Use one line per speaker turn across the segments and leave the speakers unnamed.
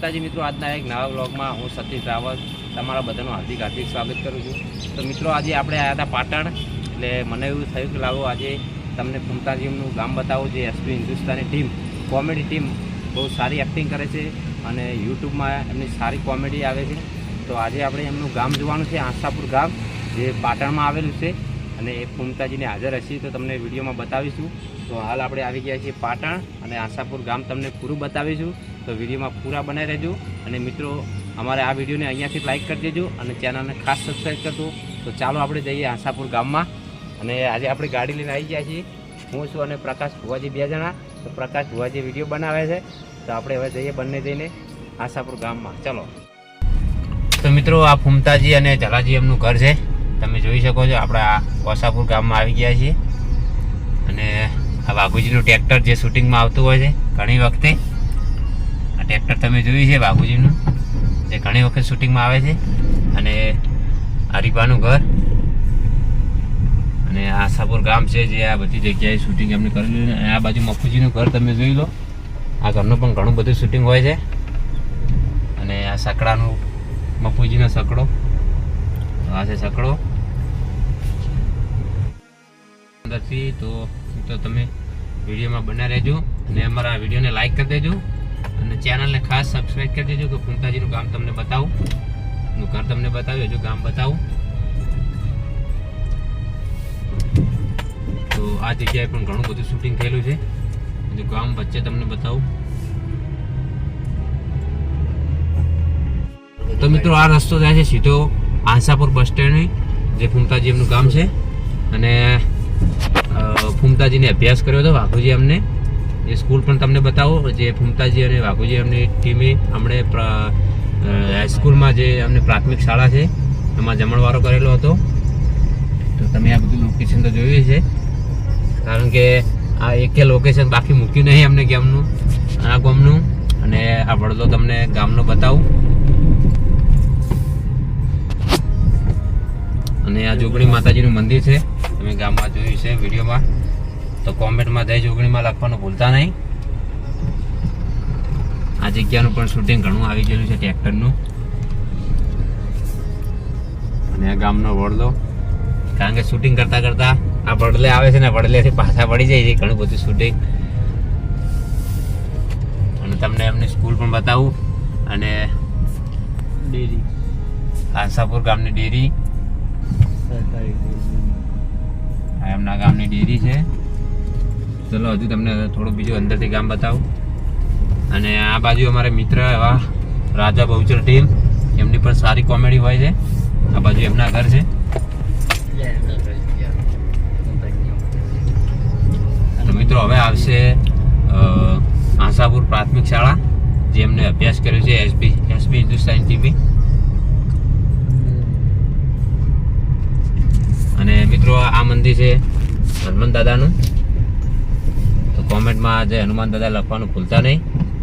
માતાજી મિત્રો, આજના એક નવા બ્લોગમાં હું સતીશ રાવત તમારા બધાનું હાર્દિક હાર્દિક સ્વાગત કરું છું. તો મિત્રો, આજે આપણે આવ્યા હતા પાટણ, એટલે મને એવું થયું કે લાવો, આજે તમને ફૂમતાજીનું ગામ બતાવો, જે SP Hindustani team, comedy team, બહુ સારી એક્ટિંગ કરે છે અને યુટ્યુબમાં એમની સારી કોમેડી આવે છે. તો આજે આપણે એમનું ગામ જોવાનું છે, આશાપુર ગામ, જે પાટણમાં આવેલું છે. અને એ ફૂમતાજીને હાજર હશે, તો તમને વિડીયોમાં બતાવીશું. તો હાલ આપણે આવી ગયા છીએ પાટણ અને આશાપુર ગામ તમને પૂરું બતાવીશું. તો વિડીયોમાં પૂરા બનાવી રહેજો અને મિત્રો, અમારે આ વિડીયોને અહીંયાથી લાઇક કરી દેજો અને ચેનલને ખાસ સબસ્ક્રાઈબ કરજો. તો ચાલો આપણે જઈએ આશાપુર ગામમાં. અને આજે આપણે ગાડી લઈને આવી ગયા છીએ. હું છું અને પ્રકાશ ભુવાજી બે જણા. તો પ્રકાશ ભુવાજી વીડિયો બનાવે છે. તો આપણે હવે જઈએ બંને જઈને આશાપુર ગામમાં. ચલો. તો મિત્રો, આ ફૂમતાજી અને જલાજી એમનું ઘર છે. તમે જોઈ શકો છો, આપણે આ કોસાપુર ગામમાં આવી ગયા છીએ. અને આ બાપુજીનું ટ્રેક્ટર જે શૂટિંગમાં આવતું હોય છે, ઘણી વખતે. ટ્રેક્ટર તમે જોયું છે બાપુજીનું જે ઘણી વખત શૂટિંગમાં આવે છે. અને હરીફાનું ઘર અને આશાપુર ગામ છે જે આ બધી જગ્યાએ શૂટિંગ એમને કરેલું અને આ બાજુ મફુજીનું ઘર તમે જોઈ લો. આ ઘરનું પણ ઘણું બધું શૂટિંગ હોય છે. અને આ સકડાનું, મફુજીનો સકડો. આ છે સકડો. અંદરથી તો તો તમે વિડીયોમાં બના રહેજો. અને અમારા વિડીયોને લાઈક કરી દેજો. અને ચેનલને ખાસ સબસ્ક્રાઈબ કરી દેજો કે ફૂમતાજીનું ગામ તમને બતાવું. હું ઘર તમને બતાવ્યું, હજુ ગામ બતાવું. તો આ જગ્યાએ પણ ઘણું બધું શૂટિંગ થયેલું છે. હજુ ગામ વચ્ચે તમને બતાવું. તો મિત્રો, આ રસ્તો જાય છે સીધો આંસાપુર બસ સ્ટેન્ડ જે ફૂમતાજી એમનું ગામ છે. અને ફૂમતાજીને અભ્યાસ કર્યો હતો વાઘુજી અમને એ સ્કૂલ પણ તમને બતાવો. જે ફૂમતાજી અને વાઘુજી એમની ટીમે અમને હાઈસ્કૂલમાં જે અમને પ્રાથમિક શાળા છે, એમાં જમણવારો કરેલો હતો. તો તમે આ બધું લોકેશન તો જોયું છે કારણ કે આ એકે લોકેશન બાકી મૂક્યું નહીં અમને ગામનું, આ ગામનું. અને આ વડલો તમને ગામનો બતાવું. અને આ જોગણી માતાજીનું મંદિર છે. તમે ગામમાં જોયું છે વિડીયોમાં. તો કોમેન્ટમાં દહેજ ઓગણીમાં લખવાનું ભૂલતા નહીં. આ જગ્યાનું પણ શૂટિંગ ઘણું આવી ગયેલું છે ટ્રેક્ટરનું અને આ ગામનો વડલો. કારણ કે શૂટિંગ કરતા કરતા આ વડલે આવે છે ને વડલેથી પાછા પડી જાય છે ઘણું બધું શૂટિંગ અને તમને એમની સ્કૂલ પણ બતાવું. અને
ડેરી.
આશાપુર ગામની ડેરી. આ એમના ગામની ડેરી છે. ચલો, હજુ તમને થોડું બીજું અંદરથી ગામ બતાવું. અને આ બાજુ અમારે મિત્ર એવા રાજા બહુચર ટીમ એમની પણ સારી કોમેડી હોય છે. આ બાજુ એમના ઘર છે. મિત્રો, હવે આવશે આશાપુર પ્રાથમિક શાળા, જે એમને અભ્યાસ કર્યો છે એસબી એસબી હિન્દુસ્તાન ટીવી અને મિત્રો, આ મંદિર છે હનુમાન દાદાનું. કોમેન્ટમાં જે હનુમાન દાદા લખવાનું ભૂલતા નહીં.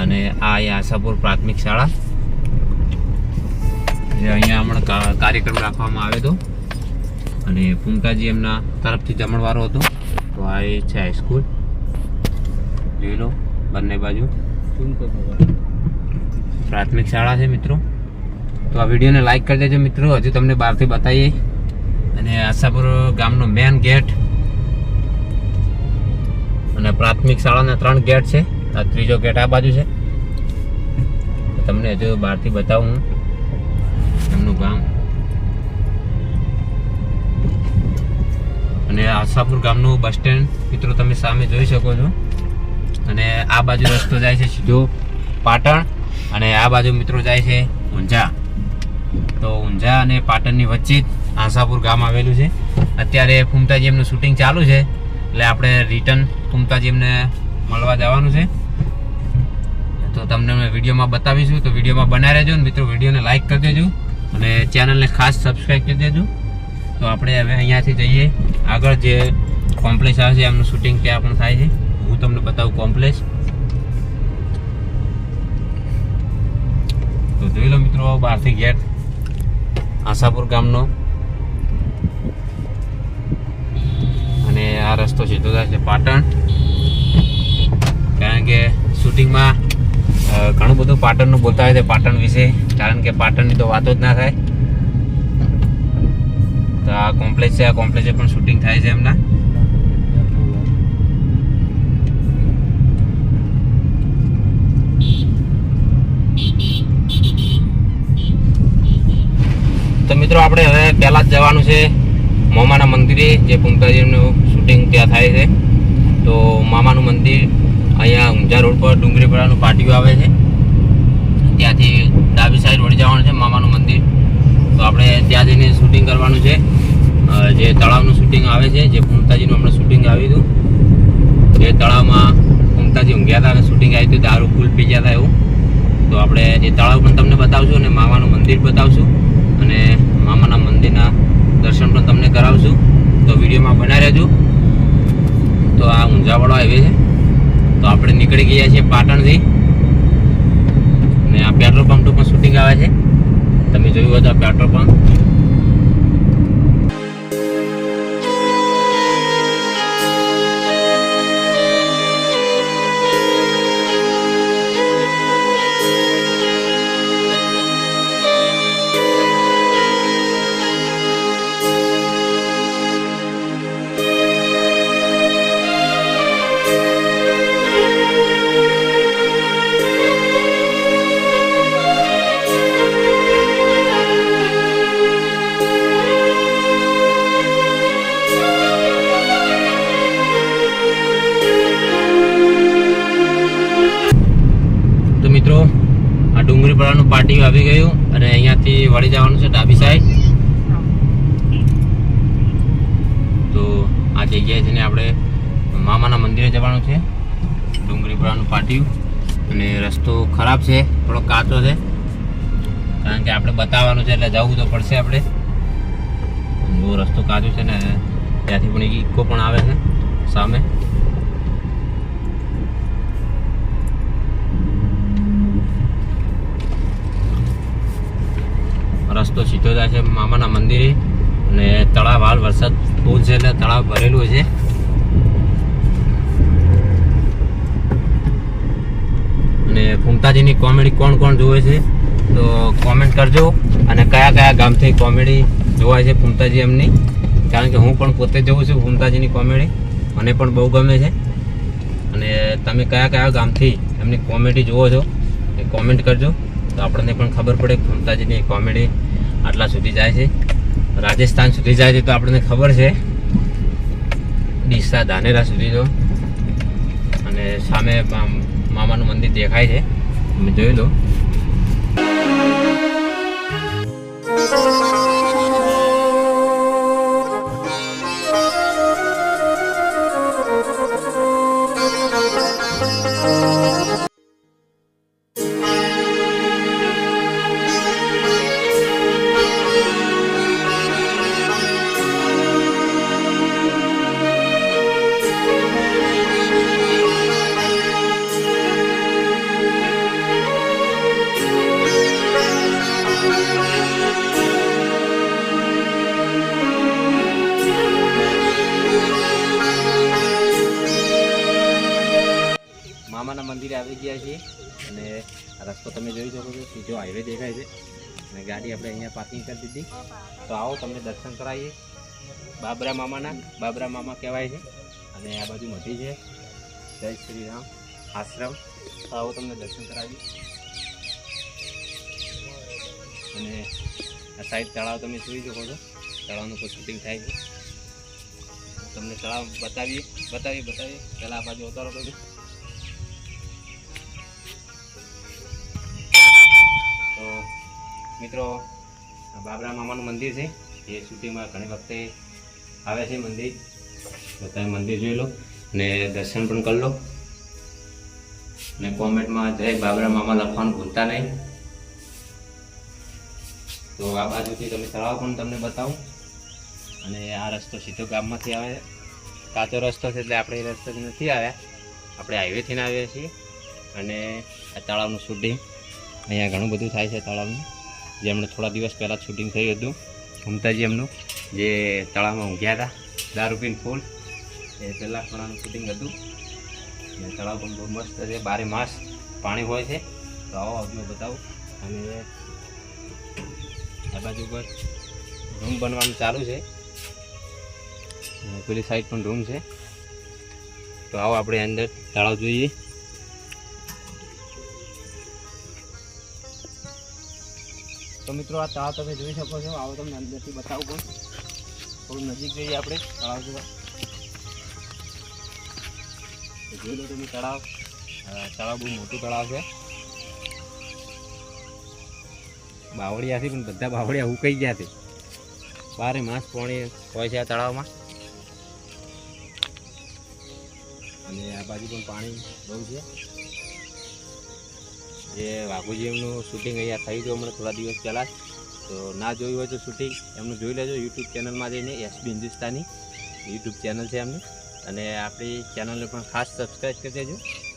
અને આ અહીંયા આશાપુર પ્રાથમિક શાળા. જે અહીંયા હમણાં કાર્યક્રમ રાખવામાં આવ્યો હતો. અને પુમતાજી એમના તરફથી જમણવારો હતો. તો આ એ છે હાઈસ્કૂલ જોઈ લો, બંને બાજુ. પ્રાથમિક શાળા છે મિત્રો. તો આ વિડીયોને લાઇક કરી દેજો મિત્રો. હજુ તમને બહારથી બતાવીએ. અને આશાપુર ગામનો મેન ગેટ અને પ્રાથમિક શાળાના ત્રણ ગેટ છે. આ ત્રીજો ગેટ આ બાજુ છે. તમને હજુ બહારથી બતાવું હું. એમનું ગામ. અને આશાપુર ગામનું બસ સ્ટેન્ડ મિત્રો તમે સામે જોઈ શકો છો. અને આ બાજુ રસ્તો જાય છે સીધો પાટણ અને આ બાજુ મિત્રો જાય છે ઊંઝા. તો ઊંઝા અને પાટણની વચ્ચે આશાપુર ગામ આવેલું છે. અત્યારે ફૂમતાજી એમનું શૂટિંગ ચાલુ છે. એટલે આપણે રિટર્ન ફૂમતાજી એમને મળવા જવાનું છે. તો તમને અમે વિડીયોમાં બતાવીશું. તો વિડીયોમાં બનાવી રહેજો ને મિત્રો, વિડીયોને લાઈક કરી દેજો અને ચેનલને ખાસ સબસ્ક્રાઈબ કરી દેજો. તો આપણે હવે અહીંયાથી જઈએ. આગળ જે કોમ્પ્લેક્સ આવે છે, એમનું શૂટિંગ ત્યાં પણ થાય છે. હું તમને બતાવું કોમ્પ્લેક્સ તો જોઈ લો મિત્રો, બહારથી ગેટ આશાપુર ગામનો. અને આ રસ્તો સીધો થાય છે પાટણ. કારણ કે શૂટિંગમાં ઘણું બધું પાટણનું બોલતા હોય છે પાટણ વિશે. કારણ કે પાટણની તો વાતો જ ના થાય. તો આ કોમ્પ્લેક્સ છે, આ કોમ્પ્લેક્સે પણ શૂટિંગ થાય છે એમના. તો મિત્રો, આપણે હવે પહેલાં જ જવાનું છે. મોમાના મંદિરે જે પુમતાજીનું શૂટિંગ ત્યાં થાય છે. તો મામાનું મંદિર અહીંયા ઊંઝા રોડ પર ડુંગરીપુરાનું પાટિયું આવે છે. ત્યાંથી ડાબી સાઈડ વળી જવાનું છે મામાનું મંદિર. તો આપણે ત્યાં જઈને શૂટિંગ કરવાનું છે. જે તળાવનું શૂટિંગ આવે છે, જે પુમતાજીનું હમણાં શૂટિંગ આવ્યું હતું. જે તળાવમાં પુમતાજી ઊંઘ્યા હતા અને શૂટિંગ આવ્યું હતું, દારૂ ફૂલ પી ગયા હતા એવું. તો આપણે એ તળાવ પણ તમને બતાવશું અને મામાનું મંદિર બતાવશું. અને મામાના મંદિરના દર્શન પણ તમને કરાવશું તો વિડીયોમાં બનાવી રહેજો તો આ ઊંઝાવાળો હાઈવે છે. તો આપણે નીકળી ગયા છીએ પાટણથી. અને આ પેટ્રોલ પંપનું પણ શૂટિંગ આવે છે. તમે જોયું હોય તો આ પેટ્રોલ પંપ ડુંગળીપરાનું આવી ગયું અને અહીંયાથી વળી જવાનું છે ડાબી સાઈડ તો આ જગ્યાએ જઈને આપણે મામાના મંદિરે જવાનું છે. ડુંગળીપુરાનું પાટિયું. અને રસ્તો ખરાબ છે, થોડો કાચો છે. કારણ કે આપણે બતાવવાનું છે એટલે જવું તો પડશે આપણે. બહુ રસ્તો કાચો છે ને ત્યાંથી પણ ઇકો પણ આવે છે સામે રસ્તો સીધો છે મામાના મંદિરે. અને તળાવ હાલ વરસાદ ફૂલ છે એટલે તળાવ ભરેલું છે. અને ફૂમતાજીની કોમેડી કોણ કોણ જોવે છે તો કોમેન્ટ કરજો. અને કયા કયા ગામથી કોમેડી જોવાય છે ફૂમતાજી એમની. કારણ કે હું પણ પોતે જોઉં છું ફૂમતાજીની કોમેડી. મને પણ બહુ ગમે છે. અને તમે કયા કયા ગામથી એમની કોમેડી જુઓ છો એ કોમેન્ટ કરજો. તો આપણને પણ ખબર પડે કે કોમેડી આટલા સુધી જાય છે. રાજસ્થાન સુધી જાય છે તો આપણને ખબર છે. ડીસા ધાનેરા સુધી તો અને સામે મામાનું મંદિર દેખાય છે. તમે જોઈ લો. આવી ગયા છીએ. અને રસ્તો તમે જોઈ શકો છો, સીધો હાઈવે દેખાય છે. અને ગાડી આપણે અહીંયા પાર્કિંગ કરી દીધી. તો આવો તમને દર્શન કરાવીએ. બાબરા મામાના, બાબરા મામા કહેવાય છે. અને આ બાજુ મધી છે. જય શ્રી રામ. આશ્રમ. તો આવો તમને દર્શન કરાવીએ. અને આ સાઈડ તળાવ તમે જોઈ શકો છો. તળાવનું કોઈ શૂટિંગ થાય છે. તમને તળાવ બતાવીએ બતાવીએ બતાવીએ. પહેલાં આ બાજુ ઉતારો બધું મિત્રો બાબરા મામાનું મંદિર છે. એ શૂટિંગમાં ઘણી વખતે આવે છે મંદિર. તો તમે મંદિર જોઈ લો ને દર્શન પણ કરી લો. ને કોમેન્ટમાં જય બાબરા મામા લખવાનું ભૂલતા નહીં. તો આ બાજુથી તમે તળાવ પણ તમને બતાવું. અને આ રસ્તો સીધો ગામમાંથી આવે. કાચો રસ્તો છે એટલે આપણે એ રસ્તો નથી આવ્યા. આપણે હાઈવેથી ના આવ્યા છીએ. અને આ તળાવનું શૂટિંગ, અહીંયા ઘણું બધું થાય છે તળાવનું. જે એમણે થોડા દિવસ પહેલાં શૂટિંગ થયું હતું. મમતાજી એમનું જે તળાવમાં ઊંઘ્યા હતા દારૂ ફૂલ એ પહેલાં પણ શૂટિંગ હતું. તળાવ પણ બહુ મસ્ત છે, બારે માસ પાણી હોય છે. તો આવો આવજો બતાવું. અને આ બાજુ પર રૂમ બનવાનું ચાલુ છે. પેલી સાઈડ પણ રૂમ છે. તો આવો આપણે અંદર તળાવ જોઈએ. તો મિત્રો, આ તળાવ તમે જોઈ શકો છો. આવો તમને અંદરથી બતાવું પણ. થોડું નજીક જઈએ આપણે તળાવ જોવા. જોઈ લો તમે તળાવ. તળાવ બહુ મોટું તળાવ છે. બાવળિયાથી પણ બધા બાવળિયા ઉકાઈ ગયા છે. બારે માસ પાણી હોય છે આ તળાવમાં. અને આ બાજુ પણ પાણી બહુ છે. જે વાઘુજીનું શૂટિંગ અહીંયા થયું હતું હમણાં થોડા દિવસ પહેલાં તો ના જોયું હોય તો શૂટિંગ એમનું જોઈ લેજો યુટ્યુબ ચેનલમાં જઈને એસબી હિન્દુસ્તાની યુટ્યુબ ચેનલ છે એમની. અને આપણી ચેનલને પણ ખાસ સબસ્ક્રાઈબ કરી દેજો.